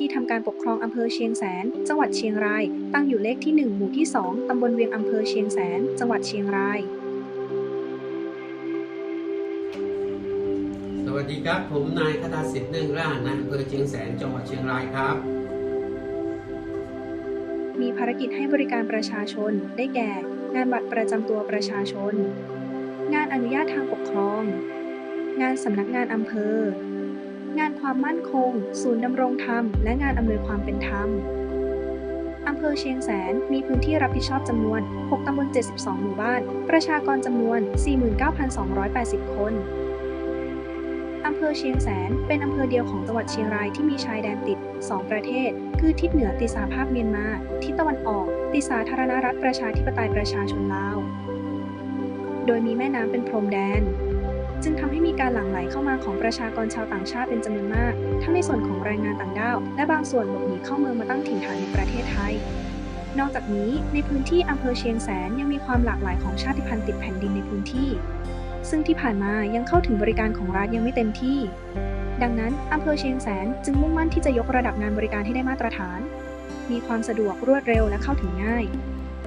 ที่ทำการปกครองอำเภอเชียงแสน จังหวัดเชียงราย ตั้งอยู่เลขที่ 1 หมู่ที่ 2ตำบลเวียงอำเภอเชียงแสน จังหวัดเชียงราย สวัสดีครับ ผมนายคทาสิทธิ์เนื่องร่านายอำเภอเชียงแสน จังหวัดเชียงรายครับ มีภารกิจให้บริการประชาชน ได้แก่ งานบัตรประจำตัวประชาชน งานอนุญาตทางปกครอง งานสำนักงานอำเภอ งานความมั่นคง ศูนย์ดำรงธรรม และงานอำนวยความเป็นธรรมอำเภอเชียงแสนมีพื้นที่รับผิดชอบจำนวน 6 ตำบล 72 หมู่บ้าน ประชากรจำนวน 49,280 คน อำเภอเชียงแสนเป็นอำเภอเดียวของจังหวัดเชียงรายที่มีชายแดนติด 2 ประเทศ คือทิศเหนือติดสหภาพเมียนมา ทิศตะวันออก ติดสาธารณรัฐประชาธิปไตยประชาชนลาว โดยมีแม่น้ำเป็นพรมแดน จึงทำให้มีการหลั่งไหลเข้ามาของประชากรชาวต่างชาติเป็นจำนวนมาก ทั้งในส่วนของแรงงานต่างด้าว และบางส่วนหลบหนีเข้าเมืองมาตั้งถิ่นฐานในประเทศไทย นอกจากนี้ในพื้นที่อำเภอเชียงแสนยังมีความหลากหลายของชาติพันธุ์ติดแผ่นดินในพื้นที่ ซึ่งที่ผ่านมายังเข้าถึงบริการของรัฐยังไม่เต็มที่ ดังนั้นอำเภอเชียงแสนจึงมุ่งมั่นที่จะยกระดับงานบริการให้ได้มาตรฐาน มีความสะดวกรวดเร็วและเข้าถึงง่าย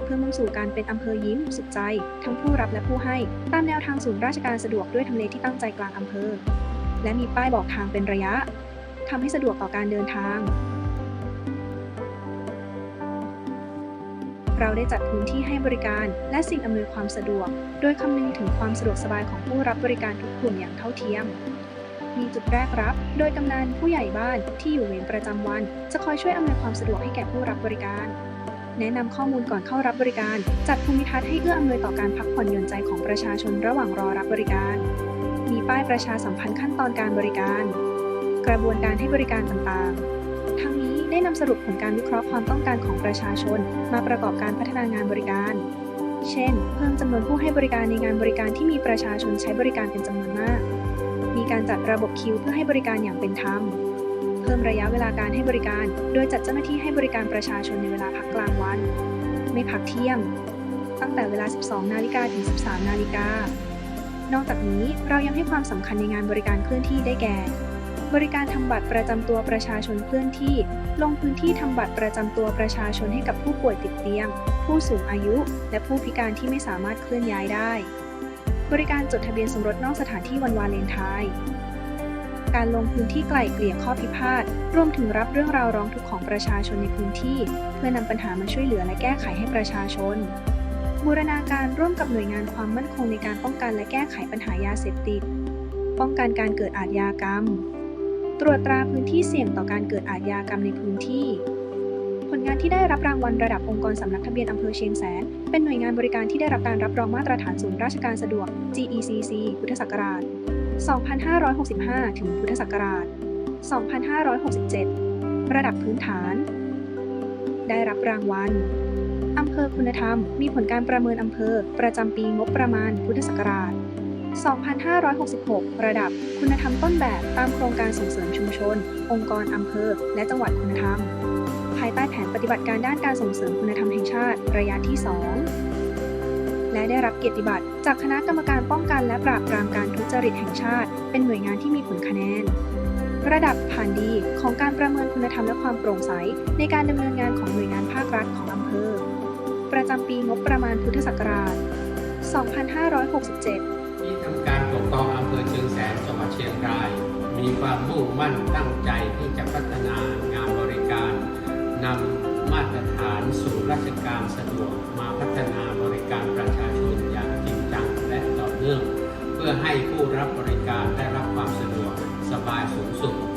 เพื่อมุ่งสู่การเป็นอำเภอยิ้ม สุขใจ ทั้งผู้รับและผู้ให้ ตามแนวทางศูนย์ราชการสะดวกด้วยทำเลที่ตั้งใจกลางอำเภอ และมีป้ายบอกทางเป็นระยะทำให้สะดวกต่อการเดินทาง เราได้จัดพื้นที่ให้บริการ และสิ่งอำนวยความสะดวก โดยคำนึงถึงความสะดวกสบายของผู้รับบริการทุกกลุ่มอย่างเท่าเทียมมีจุดแรกรับ โดยกำนันผู้ใหญ่บ้านที่อยู่เวรประจำวัน จะคอยช่วยอำนวยความสะดวกให้แก่ผู้รับบริการ แนะนำข้อมูลก่อนเข้ารับบริการ จัดภูมิทัศน์ให้เอื้ออำนวยต่อการพักผ่อนหย่อนใจของประชาชนระหว่างรอรับบริการ มีป้ายประชาสัมพันธ์ขั้นตอนการบริการ กระบวนการให้บริการต่างๆ ทั้งนี้ได้นำสรุปผลการวิเคราะห์ความต้องการของประชาชน มาประกอบการพัฒนางานบริการ เช่น เพิ่มจำนวนผู้ให้บริการในงานบริการที่มีประชาชนใช้บริการเป็นจำนวนมาก มีการจัดระบบคิวเพื่อให้บริการอย่างเป็นธรรม เพิ่มระยะเวลาการให้บริการ โดยจัดเจ้าหน้าที่ให้บริการประชาชนในเวลาพักกลางวัน ไม่พักเที่ยง ตั้งแต่เวลา 12 นาฬิกาถึง 13 นาฬิกา นอกจากนี้เรายังให้ความสำคัญในงานบริการเคลื่อนที่ได้แก่ บริการทำบัตรประจำตัวประชาชนเคลื่อนที่ ลงพื้นที่ทำบัตรประจำตัวประชาชนให้กับผู้ป่วยติดเตียง ผู้สูงอายุ และผู้พิการที่ไม่สามารถเคลื่อนย้ายได้ บริการจดทะเบียนสมรสนอกสถานที่วันวาเลนไทน์ การลงพื้นที่ไกล่เกลี่ยข้อพิพาทรวมถึงรับเรื่องราวร้องทุกข์ของประชาชนในพื้นที่ เพื่อนำปัญหามาช่วยเหลือและแก้ไขให้ประชาชนบูรณาการร่วมกับหน่วยงานความมั่นคงในการป้องกันและแก้ไขปัญหายาเสพติด ป้องกันการเกิดอาชญากรรม ตรวจตราพื้นที่เสี่ยงต่อการเกิดอาชญากรรมในพื้นที่ ผลงานที่ได้รับรางวัลระดับองค์กรสำนักทะเบียนอำเภอเชียงแสน เป็นหน่วยงานบริการที่ได้รับการรับรองมาตรฐานศูนย์ราชการสะดวก GECC พุทธศักราช 2565 ถึงพุทธศักราช 2567 ระดับพื้นฐาน ได้รับรางวัลอำเภอคุณธรรม มีผลการประเมินอำเภอ ประจำปีงบประมาณพุทธศักราช 2566 ระดับคุณธรรมต้นแบบตามโครงการส่งเสริมชุมชน องค์กรอำเภอ และจังหวัดคุณธรรม ภายใต้แผนปฏิบัติการด้านการส่งเสริมคุณธรรมแห่งชาติระยะที่ 2 และได้รับเกียรติบัตรจากคณะกรรมการป้องกันและปราบปรามการทุจริตแห่งชาติ เป็นหน่วยงานที่มีผลคะแนน ระดับผ่านดีของการประเมินคุณธรรมและความโปร่งใส ในการดำเนินงานของหน่วยงานภาครัฐของอำเภอ ประจำปีงบประมาณพุทธศักราช 2567 ที่ทำการปกครองอำเภอเชียงแสนจังหวัดเชียงราย มีความมุ่งมั่นตั้งใจที่จะพัฒนางานบริการนำมาตรฐานสู่ราชการสะดวกมาพัฒนาบริการประ พื่อให้ผู้รับบริการได้รับความสะดวกสบายสูงสุด